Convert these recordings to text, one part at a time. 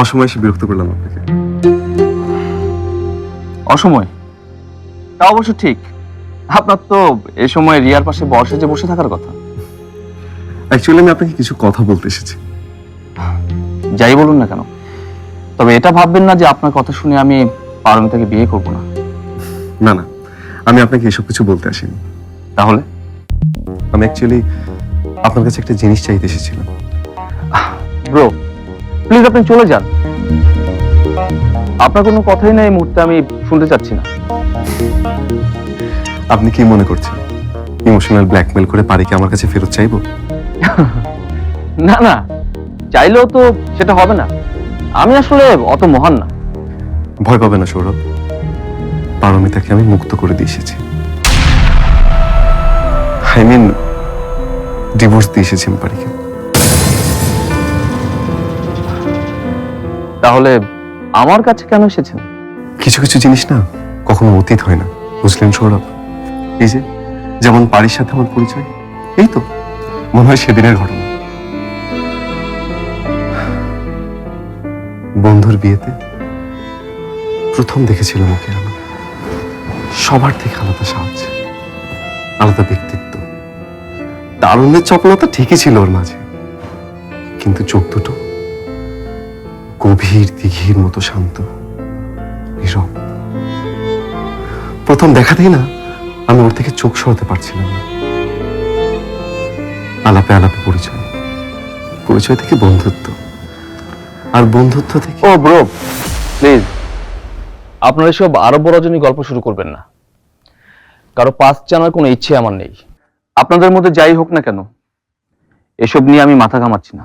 অসময়ে এসে বিরক্ত করলাম আপনাকে। অসময়? তা অবশ্য ঠিক। আপনার তো এ সময় রিয়ার পাশে বর্ষে যে বসে থাকার কথা। অ্যাকচুয়ালি আমি আপনাকে কিছু কথা বলতে এসেছি। যাই বলুন না কেন। তবে এটা ভাববেন না যে আপনার কথা শুনে আমি পারমিতাকে বিয়ে করব না। না না। আমি আপনাকে এসব কিছু বলতে আসিনি। তাহলে? আমি অ্যাকচুয়ালি আপনার কাছে একটা জিনিস চাইতে এসেছিলাম। ব্রো প্লিজ আপনি চলে যান। আপনার কোনো কথাই না এই মুহূর্তে আমি শুনতে চাচ্ছি না। আপনি কি মনে করছেন? ইমোশনাল ব্ল্যাকমেল করে পারিকে আমার কাছে ফেরত চাইব? না না চাইলেও তো সেটা হবে না। আমি আসলে অত মহান না। ভয় পাবে না সৌরভ। পারমিতাকে আমি মুক্ত করে দিয়ে এসেছি। আই মিন ডিভোর্স দিয়ে এসেছি আমি পারিকে। তাহলে আমার কাছে কেন এসেছেন? কিছু কিছু জিনিস না কখনো অতীত হয় না বুঝলেন সৌরভ। এই যে, যেমন পারির সাথে আমার পরিচয়, এই তো, মনে হয় সেদিনের ঘটনা। বন্ধুর বিয়েতে প্রথম দেখেছিলাম ওকে আমি সবার থেকে আলাদা সাহায্য আলাদা ব্যক্তিত্ব। তারুণ্যের চপলতা ঠিকই ছিল ওর মাঝে। কিন্তু চোখ দুটো গভীর দিঘির মতো শান্ত, নীরব। প্রথম দেখাতেই না, আমি ওর থেকে চোখ সরাতে পারছিলাম না। আলাপে আলাপে পরিচয়। পরিচয় থেকে বন্ধুত্ব। আর বন্ধুত্ব থেকে ও ব্রো প্লিজ আপনারা এসব আরব্য রজনী গল্প শুরু করবেন না। কারও পাস জানার কোনো ইচ্ছে আমার নেই। আপনাদের মধ্যে যাই হোক না কেন, এসব নিয়ে আমি মাথা ঘামাচ্ছি না।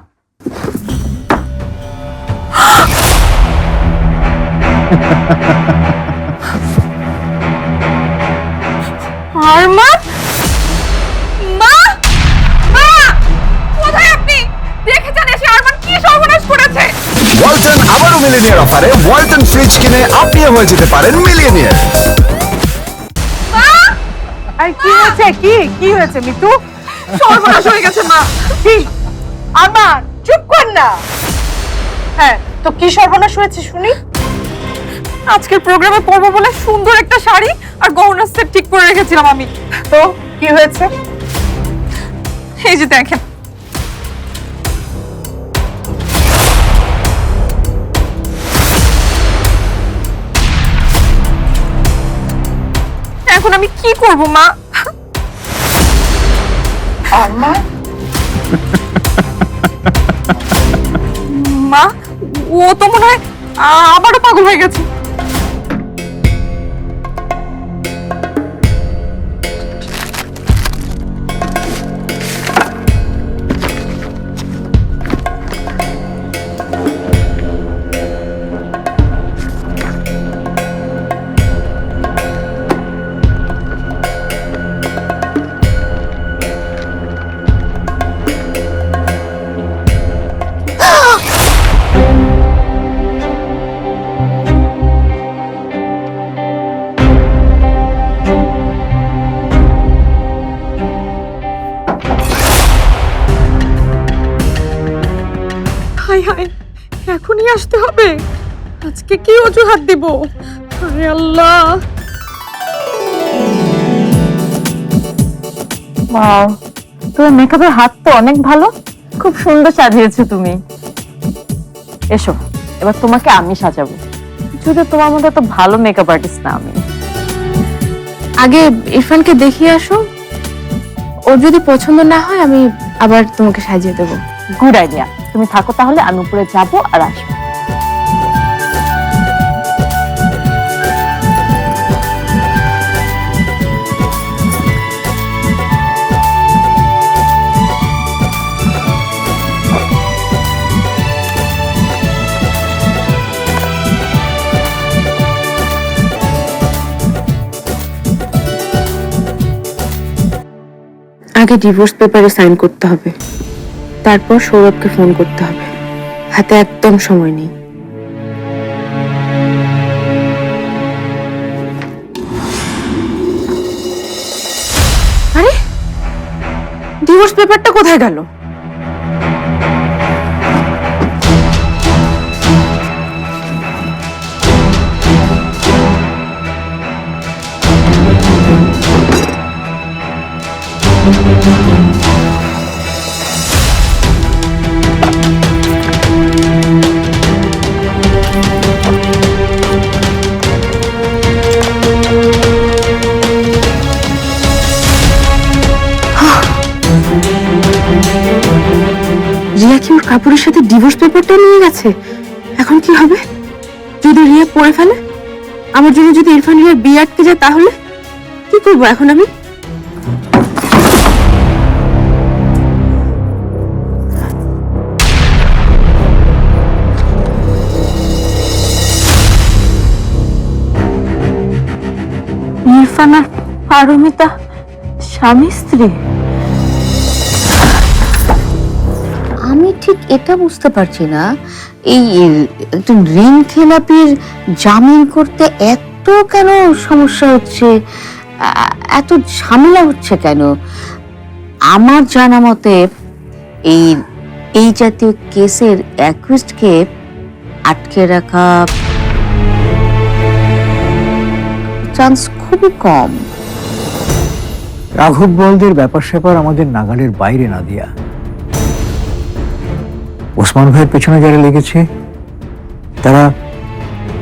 আরমান? মা? মা! কোথায় আপনি? দেখেছেন এসে আরমান কি সর্বনাশ করেছে? ওয়ালটন আবারও মিলিনিয়ার অফারে ওয়ালটন ফ্রিজ কিনে আপনিও হয়ে যেতে পারেন মিলিয়নিয়ার আর কি হয়েছে? কি? কি হয়েছে মিতু? সর্বনাশ হয়ে গেছে মা। কি? আমার চুপ কর না। হ্যাঁ তো কি সর্বনাশ হয়েছে শুনি? আজকের প্রোগ্রামে পরবো বলে সুন্দর একটা শাড়ি আর গহনার সেট ঠিক করে রেখেছিলাম আমি। তো কি হয়েছে? এই যে দেখেন। এখন আমি কি করব মা? আমার মা ও তো মনে হয় আবারও পাগল হয়ে গেছে। আসতে হবে। আজকে কি অজুহাত দিব? আরে আল্লাহ। ওয়াও তোমার মেকআপের হাত তো অনেক ভালো। খুব সুন্দর সাজিয়েছো তুমি। এসো এবার তোমাকে আমি সাজাবো। যদি তোমার মধ্যে এত ভালো মেকআপ আর্টিস্ট না আমি। আগে ইরফানকে দেখিয়ে আসো। ওর যদি পছন্দ না হয় আমি আবার তোমাকে সাজিয়ে দেবো। গুড আইডিয়া তুমি থাকো তাহলে আমি উপরে যাব আর আসব। আগে ডিভোর্স পেপারে সাইন করতে হবে। তারপর সৌরভকে ফোন করতে হবে। হাতে একদম সময় নেই। আরে ডিভোর্স পেপারটা কোথায় গেল? রিয়া কি ওর কাপড়ের সাথে ডিভোর্স পেপারটা নিয়ে গেছে। এখন কি হবে? যদি রিয়া পড়ে ফেলে? আমার জন্য যদি ইরফান রিয়ার বিয়ে আটকে যায় তাহলে? কি করব এখন আমি? ইরফান আর পারমিতা স্বামী স্ত্রী? এটা বুঝতে পারছি না। এই একজন ঋণ খেলাপির জামিন করতে এত কেন সমস্যা হচ্ছে? এত ঝামেলা হচ্ছে কেন? আমার জানা মতে এই এই জাতীয় কেসের অ্যাকুইস্টকে আটকে রাখা চান্স খুবই কম। রাঘব বলদের ব্যাপার স্যাপার আমাদের নাগালের বাইরে না দিয়া। ওসমান ভাইয়ের পেছনে যারা লেগেছে তারা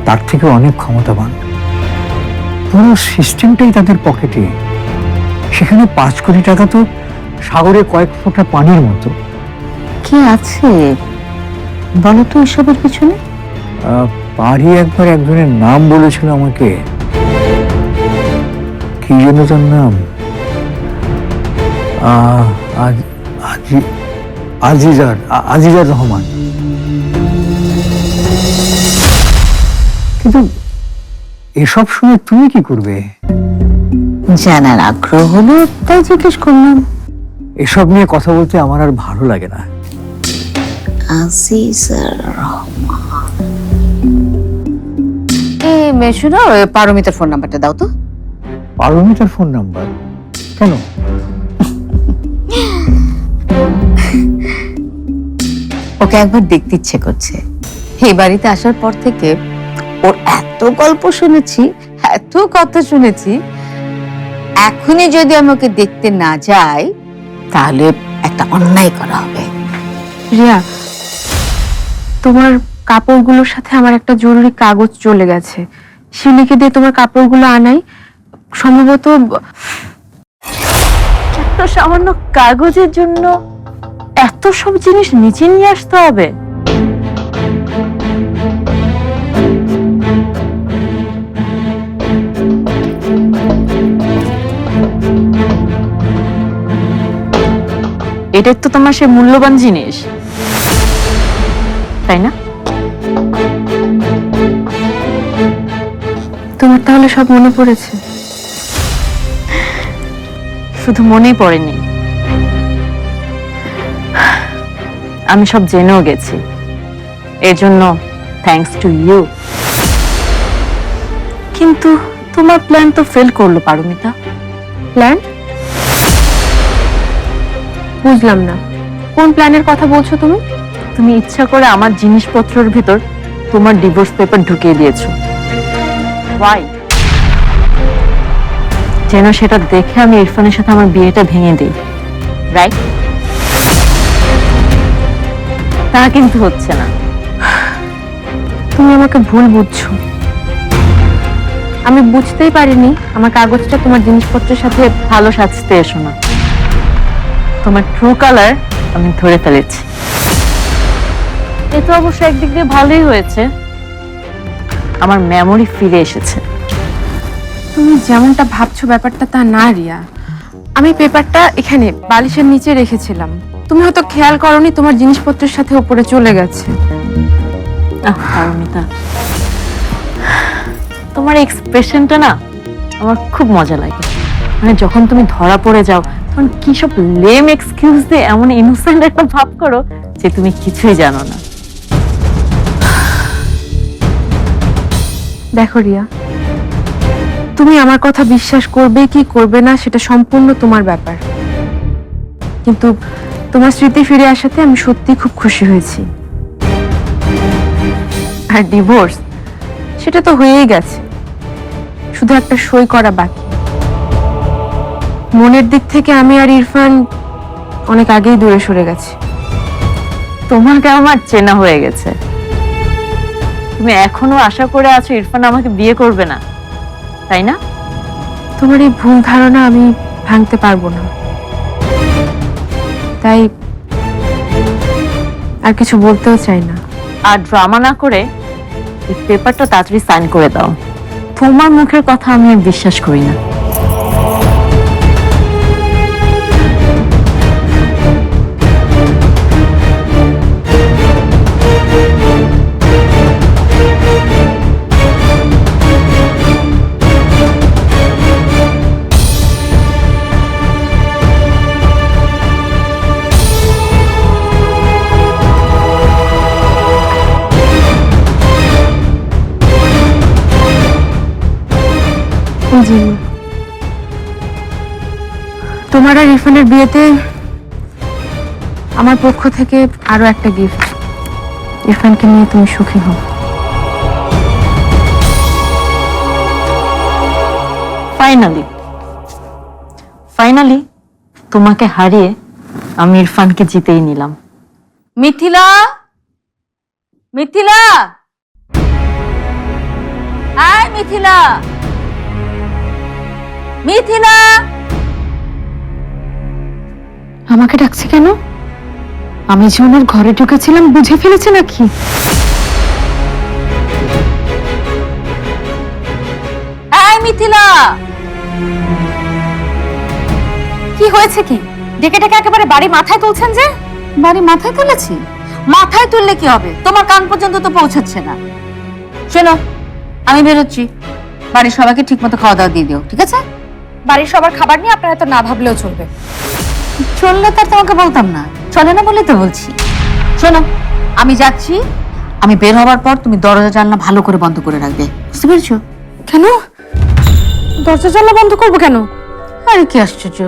তার থেকে অনেক ক্ষমতাবান। পুরো সিস্টেমটাই তাদের পকেটে। সেখানে পাঁচ কোটি টাকা তো সাগরে কয়েক ফোঁটা পানির মতো। কে আছে? বলো তো এসবের পিছনে। পারি একবার একজনের নাম বলেছিল আমাকে। কি যেন তার নাম? আজ- আজি- আজিজার আজিজার রহমান। কিন্তু এসব শুনে তুমি কি করবে? জানার আগ্রহ হলো তাই জিজ্ঞেস করলাম। এসব নিয়ে কথা বলতে আমার আর ভালো লাগে না। আজিজার এই মেশুরা পারমিতার ফোন নাম্বারটা দাও তো। পারমিতার ফোন নাম্বার? ওকে একবার দেখতে ইচ্ছে করছে। এই বাড়িতে আসার পর থেকে ওর এত গল্প শুনেছি, এত কথা শুনেছি, এখনই যদি আমি ওকে দেখতে না যাই, তাহলে একটা অন্যায় করা হবে। রিয়া, তোমার কাপড়গুলোর সাথে আমার একটা জরুরি কাগজ চলে গেছে। শিলিকে দিয়ে তোমার কাপড়গুলো আনাই, সম্ভবত সামান্য কাগজের জন্য এত সব জিনিস নিচে নিয়ে আসতে হবে। এটার তো তোমার সে মূল্যবান জিনিস। তাই না? তোমার তাহলে সব মনে পড়েছে? শুধু মনেই পড়েনি। আমি সব জেনেও গেছি। এর জন্য থ্যাঙ্কস টু ইউ কিন্তু তোমার প্ল্যান তো ফেল করল পারমিতা। প্ল্যান বুঝলাম না। কোন প্ল্যানের কথা বলছো তুমি? তুমি ইচ্ছা করে আমার জিনিসপত্রের ভিতর তোমার ডিভোর্স পেপার ঢুকিয়ে দিয়েছ। ওয়াই যেন সেটা দেখে আমি ইরফানের সাথে আমার বিয়েটা ভেঙে দিই। রাইট তা কিন্তু হচ্ছে না। তুমি আমাকে ভুল বুঝছ। আমি বুঝতেই পারিনি আমার কাগজটা তোমার জিনিসপত্রের সাথে ভালো সাজতে এসো না। তোমার ট্রু কালার আমি ধরে ফেলেছি। এ তো অবশ্য একদিক দিয়ে ভালোই হয়েছে। আমার মেমোরি ফিরে এসেছে। তুমি যেমনটা ভাবছ ব্যাপারটা তা না, রিয়া। আমি পেপারটা এখানে বালিশের নিচে রেখেছিলাম। তুমি হয়তো খেয়াল করনি তোমার জিনিসপত্রের সাথে উপরে চলে গেছে। পারমিতা তোমার এক্সপ্রেশনটা না আমার খুব মজা লাগে। মানে যখন তুমি ধরা পড়ে যাও তখন কি সব লেম এক্সকিউজ দিয়ে এমন ইনোসেন্ট একটা ভাব করো যে তুমি কিছুই জানো না। দেখো রিয়া তুমি আমার কথা বিশ্বাস করবে কি করবে না সেটা সম্পূর্ণ তোমার ব্যাপার। কিন্তু তোমার স্মৃতি ফিরে আসাতে আমি সত্যি খুব খুশি হয়েছি। আর ডিভোর্স সেটা তো হয়েই গেছে। শুধু একটা সই করা বাকি। মনের দিক থেকে আমি আর ইরফান অনেক আগেই দূরে সরে গেছি। তোমাকে আমার চেনা হয়ে গেছে। তুমি এখনও আশা করে আছো ইরফান আমাকে বিয়ে করবে না তাই না? তোমার এই ভুল ধারণা আমি ভাঙতে পারব না। তাই আর কিছু বলতেও চাই না। আর ড্রামা না করে এই পেপারটা তাড়াতাড়ি সাইন করে দাও। তোমার মুখের কথা আমি বিশ্বাস করি না। তোমার আর ইরফানের বিয়েতে আমার পক্ষ থেকে আরও একটা গিফট ইরফানকে নিয়ে তুমি সুখী হও। ফাইনালি ফাইনালি তোমাকে হারিয়ে আমি ইরফানকে জিতেই নিলাম। মিথিলা! মিথিলা! আয় মিথিলা! মিথিলা! আমাকে ডাকছে কেন? আমি যে ওনার ঘরে ঢুকেছিলাম বুঝে ফেলেছে নাকি? মিথিলা! কি হয়েছে কি? ডেকে ডেকে একেবারে বাড়ি মাথায় তুলছেন যে? বাড়ি মাথায় তুলেছি? মাথায় তুললে কি হবে? তোমার কান পর্যন্ত তো পৌঁছাচ্ছে না। শোনো আমি বেরোচ্ছি। বাড়ির সবাইকে ঠিক মতো খাওয়া দাওয়া দিয়ে দিও ঠিক আছে? বাড়ির সবার খাবার নিয়ে আপনারা তো না ভাবলেও চলবে। চললে তার তোমাকে বলতাম না। চলে না বলে তো বলছি। শোনো আমি যাচ্ছি আমি বের হওয়ার পর তুমি দরজা জানলা ভালো করে বন্ধ করে রাখবে। বুঝতে পেরেছ? কেন? দরজা জানলা বন্ধ করব কেন? আরে কি আশ্চর্য।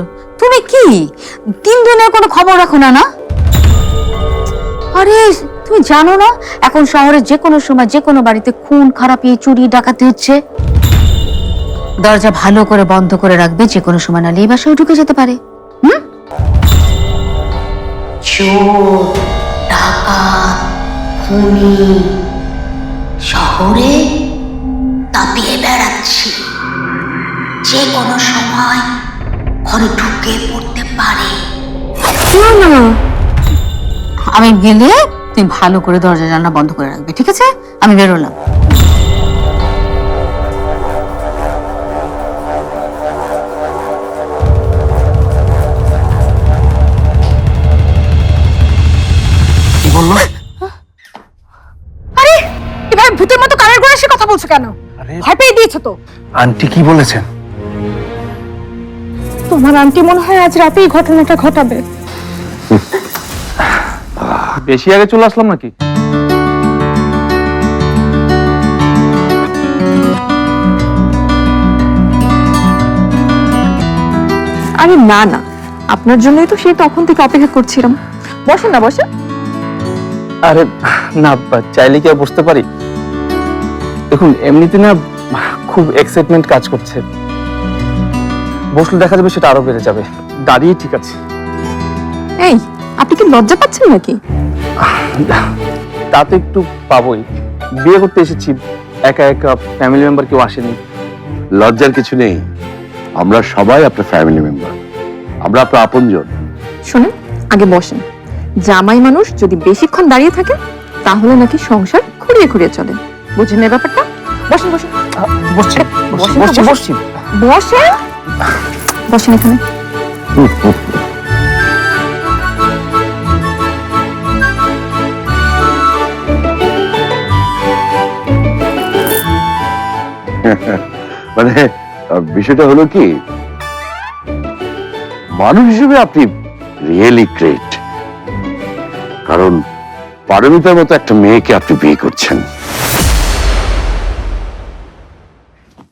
তুমি কি? তিন দিনের কোনো খবর রাখো না না? আরে তুমি জানো না এখন শহরে যে কোনো সময় যে কোনো বাড়িতে খুন খারাপি চুরি ডাকাতি হচ্ছে। দরজা ভালো করে বন্ধ করে রাখবে যে কোনো সময় নালে এই বাসায় ঢুকে যেতে পারে। হুম? চোর ডাকাত খুনি শহরে তাপিয়ে বেড়াচ্ছি। যে কোনো সময় ঘরে ঢুকে পড়তে পারে। না না আমি গেলে তুমি ভালো করে দরজা জানলা বন্ধ করে রাখবে ঠিক আছে? আমি বেরোলাম। বলছো কেন? ভয় পেয়ে দিয়েছ তো। আন্টি কি বলেছেন? তোমার আন্টি মনে হয় আজ রাতেই ঘটনাটা ঘটাবে। বেশি আগে চলে আসলাম নাকি? আরে না না। আপনার জন্যই তো সেই তখন থেকে অপেক্ষা করছিলাম। বসেন না বসে আরে না বা- চাইলে কি আর বসতে পারি? দেখুন এমনিতে না খুব এক্সাইটমেন্ট কাজ করছে। বসলে দেখা যাবে সেটা আরও বেড়ে যাবে। দাঁড়িয়ে ঠিক আছে। এই আপনি কি লজ্জা পাচ্ছেন নাকি? তা তো একটু পাবোই। বিয়ে করতে এসেছি একা একা ফ্যামিলি মেম্বার কেউ আসেনি। লজ্জার কিছু নেই। আমরা সবাই আপনার ফ্যামিলি মেম্বার আমরা আপনার আপনজন। শোনেন আগে বসেন। জামাই মানুষ যদি বেশিক্ষণ দাঁড়িয়ে থাকে তাহলে নাকি সংসার খুঁড়িয়ে খুঁড়িয়ে চলে। বুঝেন এই ব্যাপারটা? বসেন বসেন। বসছি বসছি বসছি বসেন। বসেন এখানে। মানে বিষয়টা হলো কি? মানুষ হিসেবে আপনি রিয়েলি গ্রেট কারণ পারমিতার মতো একটা মেয়েকে আপনি বিয়ে করছেন।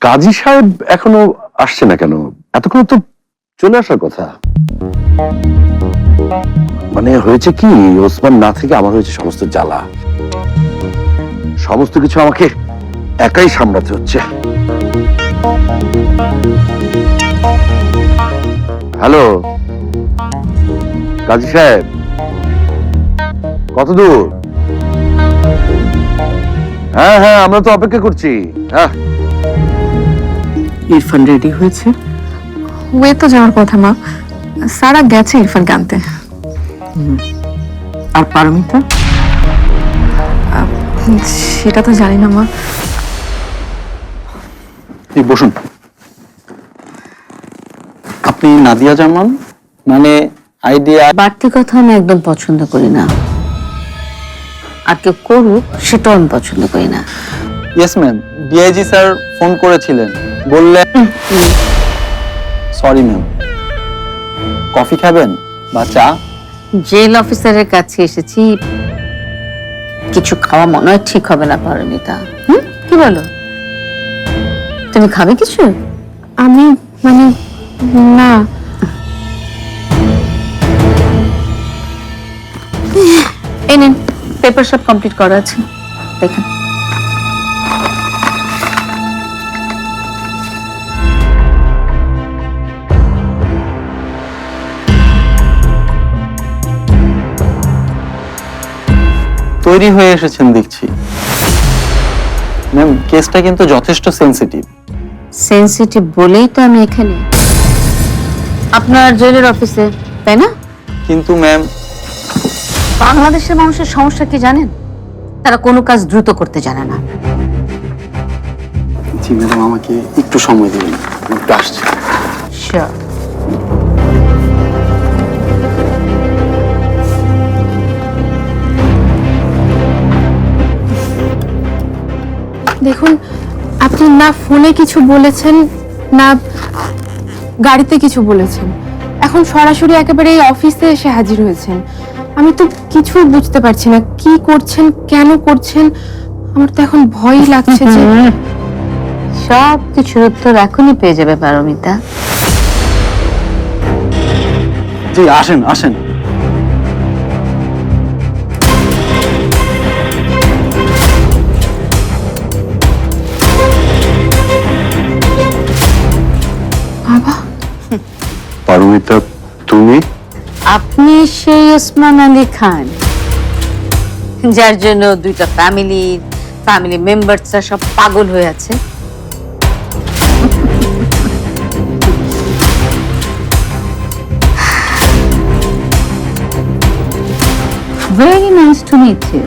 কাজী সাহেব এখনও আসছে না কেন? এতক্ষণ তো চলে আসার কথা। মানে হয়েছে কি, ওসমান না থেকে আমার হয়েছে সমস্ত জ্বালা। সমস্ত কিছু আমাকে একাই সামলাতে হচ্ছে। হ্যালো? কাজী সাহেব, কত দূর? হ্যাঁ হ্যাঁ আমরা তো অপেক্ষা করছি। হ্যাঁ। ইরফান রেডি হয়েছে। ওয়ে তো যাওয়ার কথা মা। সারা গেছে ইরফানকে আনতে। আর পারমিতা? সেটা তো জানি না মা। এই বসুন। আপনি নাদিয়া জামান? মানে আইডিয়া বাড়তি কথা আমি একদম পছন্দ করি না। আর কেউ করুক সেটাও আমি পছন্দ করি না। Yes ma'am DIG sir phone করেছিলেন। বললেন সরি ম্যাম কফি খাবেন বা চা? জেল অফিসারের কাছে এসেছি। কিছু খাওয়া মনে হয় ঠিক হবে না পারমিতা। হুম? কি বলো? তুমি খাবে কিছু? আমি মানে না। এই নিন পেপার সব কমপ্লিট করা আছে। দেখেন। তৈরি হয়ে এসেছেন দেখছি। ম্যাম কেসটা কিন্তু যথেষ্ট সেনসিটিভ সেনসিটিভ বলেই তো আমি এখানে। আপনার জেলের অফিসে তাই না? কিন্তু ম্যাম বাংলাদেশের মানুষের সমস্যা কি জানেন? তারা কোনো কাজ দ্রুত করতে জানে না। জি ম্যাডাম আমাকে একটু সময় দিন। আমি একটু আসছি। Sure. দেখুন আপনি না ফোনে কিছু বলেছেন না গাড়িতে কিছু বলেছেন। এখন সরাসরি একেবারে এই অফিসে এসে হাজির হয়েছেন। আমি তো কিছুই বুঝতে পারছি না কি করছেন কেন করছেন? আমার তো এখন ভয়ই লাগছে যে সব কিছুর উত্তর এখনই পেয়ে যাবে পারমিতা। জি আসেন আসেন। পারমিতা, তুমি? আপনি সেই ওসমান আলী খান, যার জন্য দুইটা ফ্যামিলি ফ্যামিলি মেম্বারসরা সব পাগল হয়ে আছে। Very nice to meet you